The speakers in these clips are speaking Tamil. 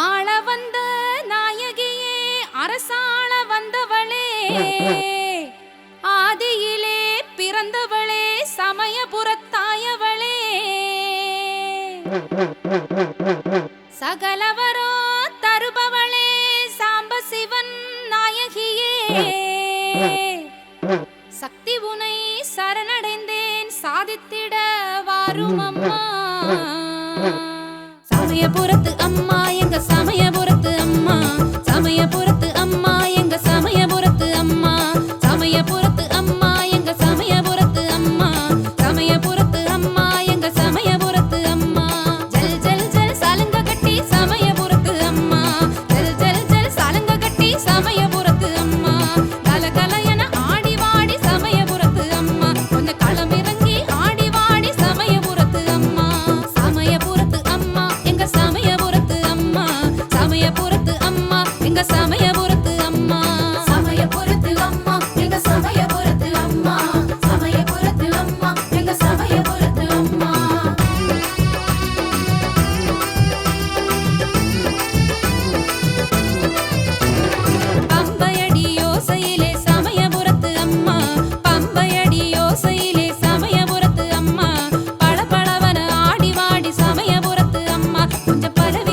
ஆள வந்த நாயகியே அரசாள வந்தவளே. ஆதியிலே பிறந்தவளே சமயபுரத்தாயவளே. சகலவரோ தருபவளே சாம்ப சிவன் நாயகியே. சக்தி உனை சரணடைந்தேன் சாதித்திட வாரும் அம்மா சமயபுரத்து அம்மா எங்க சமயபுரத்து பரவி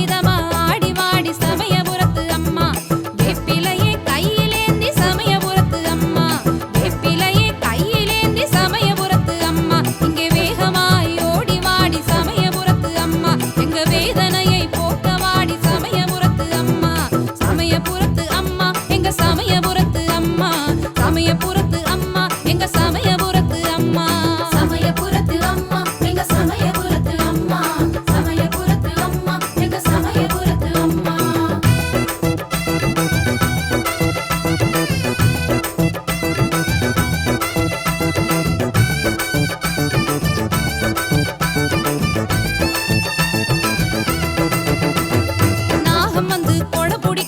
போட